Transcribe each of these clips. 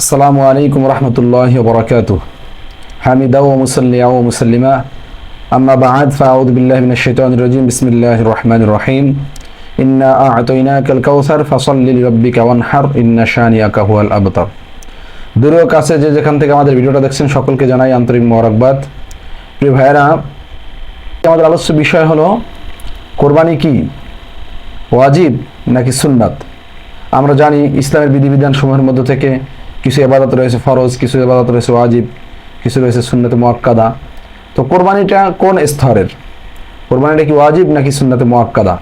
আসসালামু আলাইকুম রহমতুল্লাহ বরকাত হামিদা ও মুসল্লিয়া ও মুসল্লিমা। আম্মা বাদ ফাউদ বিল্লাহ মিনাশ শাইতানির রাজিম। বিসমিল্লাহির রহমানির রহিম। ইন্না আ'তাইনাকাল কাউসার ফাসাল্লি লিরাব্বিকা ওয়ানহার, ইন্না শানিয়াকা হুয়াল আবতার। দূর কাছে যে যেখান থেকে আমাদের ভিডিওটা দেখছেন, সকলকে জানাই আন্তরিক মোবারকবাদ। প্রিয় ভাইয়েরা আমাদের আলোচ্য বিষয় হলো, কোরবানি কি? ওয়াজিব নাকি সুন্নাত? আমরা জানি ইসলামের বিধিবিধান সমূহের মধ্যে থেকে কিছু এবাদত রয়েছে ফরজ, কিছু এবাদত রয়েছে ওয়াজিব, কিছু রয়েছে সুন্নতে মোয়াক্কাদা। তো কোরবানিটা কোন স্তরের? কোরবানিটা কি ওয়াজিব নাকি সুন্নতে মোয়াক্কাদা?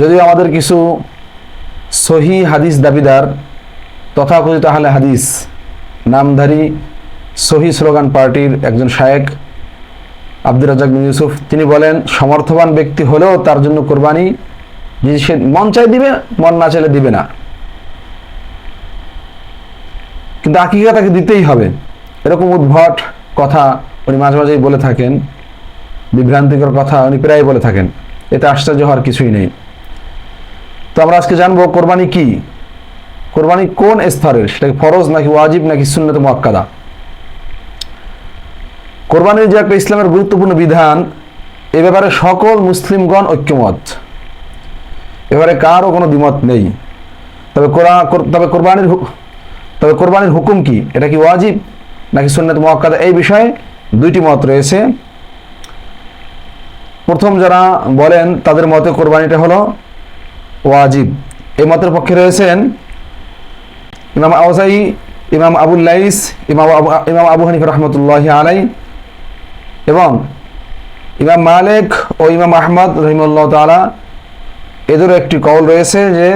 যদিও আমাদের কিছু সহি হাদিস দাবিদার, তথাকথিত আহলে হাদিস, নামধারী সহি স্লোগান পার্টির একজন শায়েক আব্দুর রাজাক বিন ইউসুফ, তিনি বলেন, সমর্থবান ব্যক্তি হলেও তার জন্য কোরবানি, যদি সে মন চাই দিবে, মন না চাইলে দিবে না। কিন্তু আকিকা তাকে দিতেই হবে। এরকম উদ্ভট কথা উনি মাঝে মাঝেই বলে থাকেন, বিভ্রান্তিকর কথা উনি প্রায় বলে থাকেন। এতে আশ্চর্য হওয়ার কিছুই নেই। তো আমরা আজকে জানব, কোরবানি কি? কোরবানি কোন স্তরের? সেটাকে ফরজ নাকি ওয়াজিব নাকি সুন্নত মোয়াক্কাদা? কোরবানির যে একটা ইসলামের গুরুত্বপূর্ণ বিধান, এ ব্যাপারে সকল মুসলিমগণ ঐক্যমত। এবারে কারও কোনো দ্বিমত নেই। তবে কোরআন তবে কোরবানির তবে কোরবানির হুকুম কি? এটা কি ওয়াজিব নাকি সুন্নত মোয়াক্কাদা? এই বিষয়ে দুইটি মত রয়েছে। প্রথম যারা বলেন তাদের মতে কোরবানিটা হলো ওয়াজিব। এই মতের পক্ষে রয়েছেন ইমাম আওজাই, ইমাম আবুল লাইস, ইমাম ইমাম আবু হানিফ রহমতুল্লাহ আলাই এবং ইমাম মালেক ও ইমাম আহমদ রহিমুল্লাহ তালা এদেরও একটি কল রয়েছে যে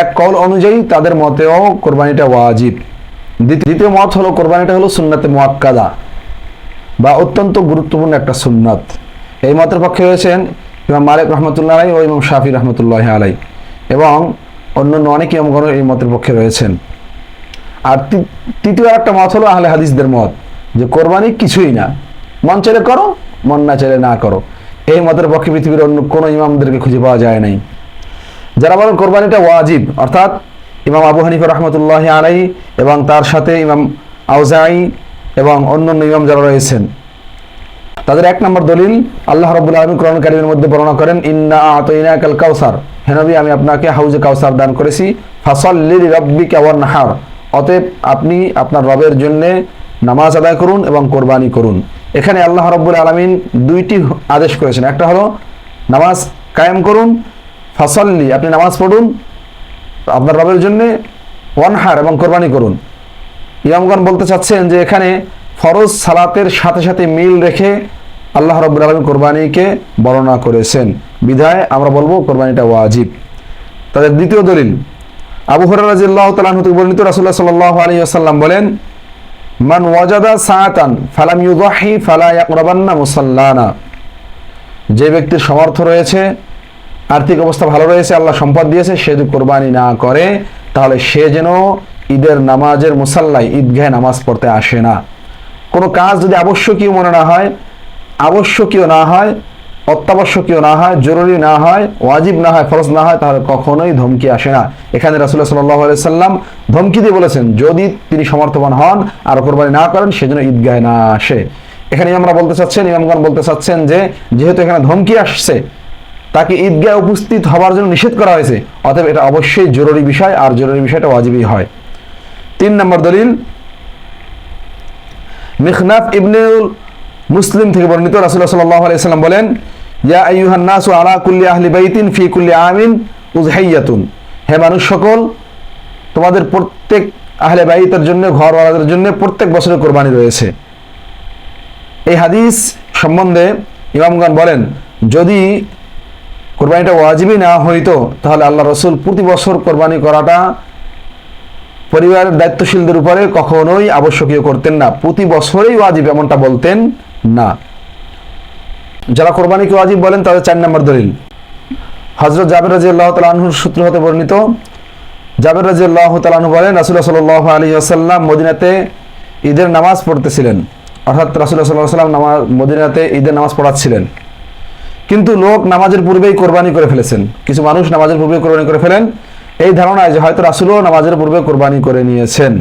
এক কল অনুযায়ী তাদের মতেও কোরবানিটা ওয়াজিব। দ্বিতীয় মত হলো কোরবানিটা হলো সুন্নাতে মোয়াক্কাদা বা অত্যন্ত গুরুত্বপূর্ণ একটা সুন্নাত। এই মতের পক্ষে রয়েছেন ইমাম মালিক রহমতুল্লাহ আলাই ও ইমাম শাফি রহমতুল্লাহ আলাই এবং অন্যান্য অনেক ইমামগণ এই মতের পক্ষে রয়েছেন। আর তৃতীয় একটা মত হলো আহলে হাদিসদের মত যে কোরবানি কিছুই না, মন চাইলে করো, মন না চাইলে না করো। এই মতের পক্ষে পৃথিবীর অন্য কোনো ইমামদেরকে খুঁজে পাওয়া যায় নাই। যারা বলেন কোরবানিটা ওয়াজিব, অর্থাৎ ইমাম আবু হানিফা রহমতুল্লাহ আলাই এবং তার সাথে ইমাম আউজাই এবং অন্যান্য ইমাম যারা রয়েছেন, তাদের এক নম্বর দলিল, আল্লাহ রবুল্লা আলমী কোরআন মধ্যে বর্ণনা করেন, ইন্না আতইনা কাউসার। হেনবি আমি আপনাকে হাউজে কাউসার দান করেছি ফাসল্লির রব্বি কেওয়ার নাহার অতএব আপনি আপনার রবের জন্যে নামাজ আদায় করুন এবং কোরবানি করুন। এখানে আল্লাহ রব্বুল আলমিন দুইটি আদেশ করেছেন। একটা হলো, নামাজ কায়েম করুন ফাসল্লি, আপনি নামাজ পড়ুন, আপনার রবের জন্যে ওয়ানহার এবং কোরবানি করুন। ইমামগণ বলতে চাচ্ছেন যে এখানে ফরজ সালাতের সাথে সাথে মিল রেখে আল্লাহ রব্বুল আলমী কোরবানিকে বর্ণনা করেছেন। বিধায় আমরা বলব কোরবানিটা ওয়াজিব। তাদের দ্বিতীয় দলিল, আবু হরাজিল্লাহ তালাহ থেকে বর্ণিত রাসুল্লাহ সাল্লাহ আলী আসাল্লাম বলেন, মান ওয়াজাদা সাআতান ফালাম ইউদাহি ফালা ইয়াকরাবান্না মুসাল্লানা। যে ব্যক্তির সমর্থ রয়েছে আর্থিক অবস্থা ভালো রয়েছে, আল্লাহ সম্পদ দিয়েছে, সে যদি কোরবানি না করে, তাহলে সে যেন ঈদের নামাজের মুসাল্লায় ঈদগাহে নামাজ পড়তে আসে না। কোনো কাজ যদি আবশ্যকীয় মনে না হয়, আবশ্যকীয় না হয়, অত্যাবশ্যকীয় না হয়, জরুরি না হয়, ওয়াজিব না হয়, ফরজ না হয়, তাহলে কখনোই ধমকি আসে না। এখানে রাসুল্লাহ সাল্লাহ সাল্লাম ধমকি দিয়ে বলেছেন, যদি তিনি সমর্থবান হন আর কোরবানি না করেন সেজন্য ঈদগাহে না আসে। এখানে আমরা বলতে চাচ্ছেন, ইমামগণ বলতে চাচ্ছেন যে, যেহেতু এখানে ধমকি আসছে তাকে ঈদগাহে উপস্থিত হওয়ার জন্য নিষেধ করা হয়েছে। অতএব এটা অবশ্যই জরুরি বিষয়, আর জরুরি বিষয়টা ওয়াজিবই হয়। তিন নম্বর দলিল, মিখনাফ ইবনুল মুসলিম থেকে বর্ণিত রাসুল্লাহ সাল্লাহ আলাইসাল্লাম বলেন, ইয়া আলা কুল্লি আহলি বাইতিন ফি কুল্লি আমিন উজহাইয়াতুন হে মানুষ সকল, তোমাদের প্রত্যেক আহলে বাইতের জন্য, ঘরওয়ালাদের জন্য প্রত্যেক বছরে কোরবানি রয়েছে। এই হাদিস সম্বন্ধে ইমামগণ বলেন, যদি কোরবানিটা ওয়াজিবই না হইতো, তাহলে আল্লাহ রসুল প্রতি বছর কোরবানি করাটা পরিবারের দায়িত্বশীলদের উপরে কখনোই আবশ্যকীয় করতেন না। প্রতি বছরেই ওয়াজিব এমনটা বলতেন না। যারা কোরবানিকে ওয়াজিব বলেন, তাদের চার নম্বর দলিল। হজরত জাবের রাজি আল্লাহ তালাহুর সূত্র হতে বর্ণিত, জাবের রাজি আল্লাহ তালাহু বলেন রাসুল্লাহ সাল আলী আসাল্লাম মদিনাতে ঈদের নামাজ পড়তেছিলেন। অর্থাৎ রাসুল্লাহ সাল্লাহ সাল্লাম নামাজ মদিনাতে ঈদের নামাজ পড়াচ্ছিলেন। কিন্তু লোক নামাজের পূর্বেই কোরবানি করে ফেলেছেন। কিছু মানুষ নামাজের পূর্বে কোরবানি করে ফেলেন। এই ধারণায় যে হয়তো রাসুলও নামাজের পূর্বে কোরবানি করে নিয়েছেন।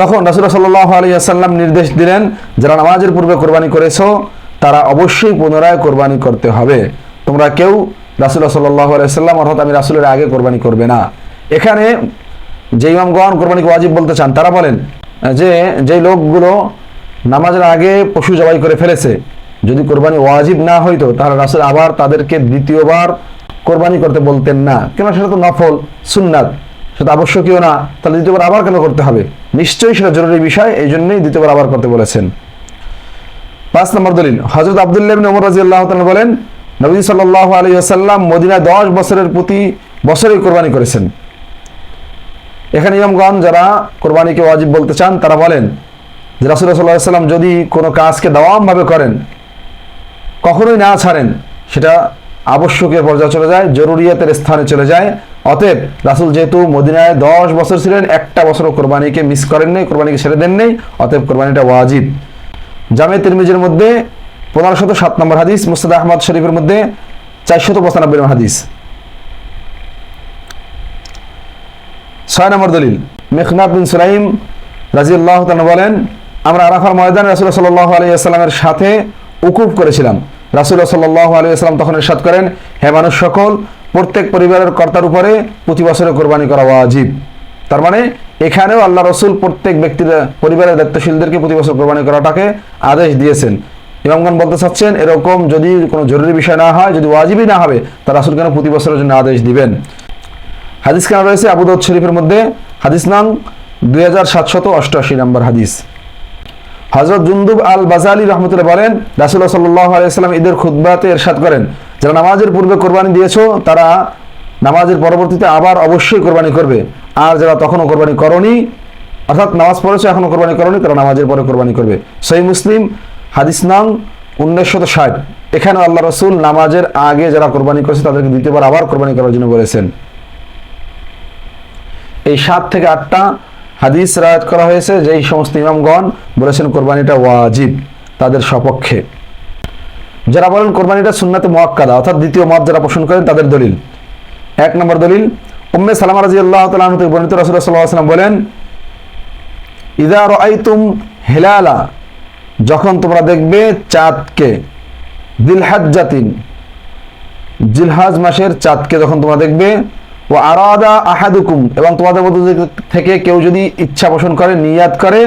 তখন রাসুল সাল্লাহ আলিয়াল্লাম নির্দেশ দিলেন, যারা নামাজের পূর্বে কোরবানি করেছ, তারা অবশ্যই পুনরায় কোরবানি করতে হবে। তোমরা কেউ রাসুল্লাহ সাল্লাহ আলাইসাল্লাম অর্থাৎ আমি রাসুলের আগে কোরবানি করবে না। এখানে যে ইমামগণ কোরবানিকে ওয়াজিব বলতে চান, তারা বলেন যে, যেই লোকগুলো নামাজের আগে পশু জবাই করে ফেলেছে যদি কোরবানি ওয়াজিব না হইতো, তাহলে রাসুল আবার তাদেরকে দ্বিতীয়বার কোরবানি করতে বলতেন না। কেন সেটা তো নফল, সুন্নাত। সেটা আবশ্যকীয় না। তাহলে দ্বিতীয়বার আবার কেন করতে হবে? নিশ্চয়ই সেটা জরুরি বিষয় এই জন্যই দ্বিতীয়বার আবার করতে বলেছেন। পাঁচ নম্বর দলিল হজরত আবদুল্লাহ ওমর রাদিয়াল্লাহু তাআলা বলেন, নবী সাল্লাল্লাহু আলাইহি ওয়াসাল্লাম মদিনায় 10 বছরের প্রতি বছরই কোরবানি করেছেন। এখানে ইমামগণ যারা কোরবানিকে ওয়াজিব বলতে চান, তারা বলেন যে রাসূলুল্লাহ সাল্লাল্লাহু আলাইহি সাল্লাম যদি কোনো কাজকে দাওয়ামভাবে করেন কখনোই না ছাড়েন। সেটা আবশ্যকের পর্যায়ে চলে যায়, জরুরিয়াতের স্থানে চলে যায়। অতএব রাসুল যেহেতু মদিনায় দশ বছর ছিলেন, একটা বছরও কোরবানিকে মিস করেন নাই, কোরবানিকে ছেড়ে দেন নেই, অতএব কোরবানিটা ওয়াজিব। জামে তিরমিজের মধ্যে পনেরো শত সাত নম্বর হাদিস, মুস্তাদ আহমদ শরীফের মধ্যে চারশত পঁচানব্বই নম্বর হাদিস। ছয় নম্বর দলিল মেঘনাথ বিন সুলাইম রাজিউল্লাহ বলেন, আমরা আরাফার ময়দান রাসুল সাল্লাহ আলিয়াস্লামের সাথে উকুব করেছিলাম। রাসুল্লাহ সাল্লাহ আলিয়াস্লাম তখন ইরশাদ করেন, হে মানুষ সকল, প্রত্যেক পরিবারের কর্তার উপরে প্রতি বছরে কোরবানি করা ওয়াজিব। তার মানে এখানেও আল্লাহ রসুল প্রত্যেক ব্যক্তির পরিবারের দায়িত্বশীলদেরকে প্রতি বছর কোরবানি করাটাকে আদেশ দিয়েছেন। ইমামগণ বলতে চাচ্ছেন, এরকম যদি কোনো জরুরি বিষয় না হয়, যদি ওয়াজিবই না হবে, তা রাসুল কেন প্রতি বছরের জন্য আদেশ দিবেন? হাদিস কেন রয়েছে? আবু দাউদ শরীফের মধ্যে হাদিস নাম দুই হাজার সাতশত অষ্টআশি নম্বর হাদিস। হজরত জুন্দুব আল বাজালি রহমতুল্লাহ বলেন রাসুল্লাহ সাল্লাহ আলাইসাল্লাম ঈদের খুদ্বাতে এরশাদ করেন। যারা নামাজের পূর্বে কোরবানি দিয়েছ, তারা নামাজের পরবর্তীতে আবার অবশ্যই কোরবানি করবে। আর যারা তখনও কোরবানি করনি, অর্থাৎ নামাজ পড়েছে, এখনও কোরবানি করনি, তারা নামাজের পরে কোরবানি করবে। সই মুসলিম, হাদিস নাম উনিশশত ষাট। এখানে আল্লাহ রসুল নামাজের আগে যারা কোরবানি করেছে, তাদেরকে দ্বিতীয়বার আবার কোরবানি করার জন্য বলেছেন। এই সাত থেকে আটটা হাদিস রায়াত করা হয়েছে যে এই সমস্ত ইমামগণ বলেছেন কোরবানিটা ওয়াজিব, তাদের সপক্ষে। যারা বলেন কোরবানিটা সুন্নাতে মোয়াক্কাদা, অর্থাৎ দ্বিতীয় মত যারা পোষণ করেন তাদের দলিল। এক নম্বর দলিল, উম্মে সালামা রাজি আল্লাহ তালাহ থেকে বর্ণিত সাল্লাহ বলেন, ইদা রাইতুম হেলালা যখন তোমরা দেখবে চাঁদকে দিলহাজ জাতিন জিলহাজ মাসের চাঁদকে যখন তোমরা দেখবে ও আরাদা আহাদুকুম, এবং তোমাদের মধ্যে থেকে কেউ যদি ইচ্ছা পোষণ করে করে,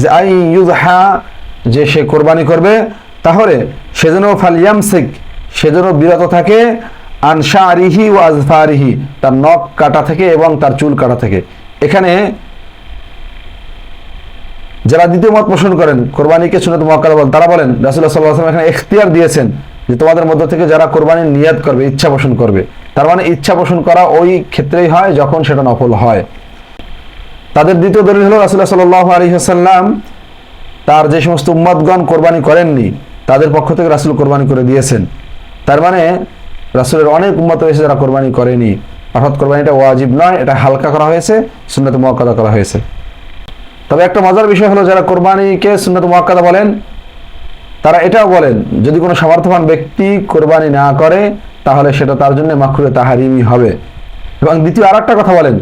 যে আই ইউজহা যে সে কোরবানি করবে, তাহলে বিরত থাকে আনসা আরিহি ও আজফা আরিহি তার নখ কাটা থেকে এবং তার চুল কাটা থেকে। এখানে যারা দ্বিতীয় মত পোষণ করেন, কোরবানিকে শুনে মক্কাদা বলেন, তারা বলেন রাসুল্লাহ সাল্লাহ এখানে এখতিয়ার দিয়েছেন যে তোমাদের মধ্য থেকে যারা কোরবানির নিয়াদ করবে, ইচ্ছা পোষণ করবে। তার মানে ইচ্ছা পোষণ করা ওই ক্ষেত্রেই হয় যখন সেটা নফল হয়। তাদের দ্বিতীয় দলিল হলো রাসুল্লাহ সাল্লাহ আলী হাসাল্লাম তার যে সমস্ত উম্মাদগণ কোরবানি করেননি, তাদের পক্ষ থেকে রাসুল কোরবানি করে দিয়েছেন। তার মানে রাসুলের অনেক উম্মত রয়েছে যারা কোরবানি করেনি। অর্থাৎ কোরবানিটা ওয়াজিব নয়, এটা হালকা করা হয়েছে, সুন্নত মোয়াক্কাদা করা হয়েছে। তবে একটা মজার বিষয় হলো, যারা কোরবানিকে সুন্নত মোয়াক্কাদা বলেন, তারা এটাও বলেন, যদি কোনো সামর্থ্যবান ব্যক্তি কোরবানি না করে তাহলে সেটা তার জন্য মাখরুয়ে তাহারিমি হবে। এবং দ্বিতীয় আর কথা বলেন,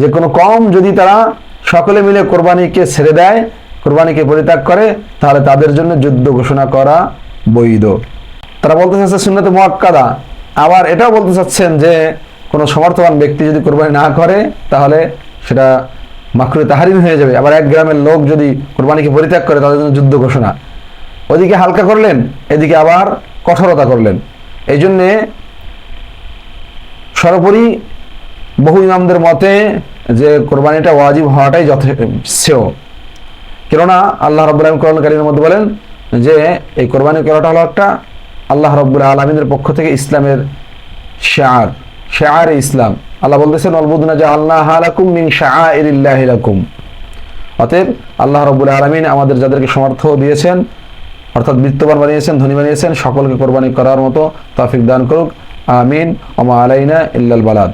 যে কোনো কম যদি তারা সকলে মিলে কোরবানিকে ছেড়ে দেয়, কোরবানিকে পরিত্যাগ করে, তাহলে তাদের জন্য যুদ্ধ ঘোষণা করা বৈধ। তারা বলতে চাচ্ছে সুন্নতে মোয়াক্কাদা আবার এটাও বলতে চাচ্ছেন যে কোনো সমর্থবান ব্যক্তি যদি কোরবানি না করে, তাহলে সেটা মাকরুয়ে তাহারিম হয়ে যাবে। আবার এক গ্রামের লোক যদি কোরবানিকে পরিত্যাগ করে, তাদের জন্য যুদ্ধ ঘোষণা। ওদিকে হালকা করলেন, এদিকে আবার কঠোরতা করলেন। এই জন্যে সর্বোপরি বহু ইমামদের মতে যে কোরবানিটা ওয়াজিব হওয়াটাই যথেষ্ট কেননা আল্লাহ রব্বুল আলম কোরআন কারিমের মধ্যে বলেন যে এই কোরবানি করাটা হলো একটা আল্লাহ রব্বুল আলমিনের পক্ষ থেকে ইসলামের শেয়ার শেয়ার ইসলাম। আল্লাহ বলতেছেন অলবুদনা যে আল্লাহ আলাকুম মিন শাহরিল্লাহিলাকুম অতএব আল্লাহ রব্বুল আলমিন আমাদের যাদেরকে সমর্থ দিয়েছেন, অর্থাৎ বৃত্তবান বানিয়েছেন, ধনী বানিয়েছেন, সকলকে কোরবানি করার মতো তাফিক দান করুক। آمين. وما علينا إلا البلاد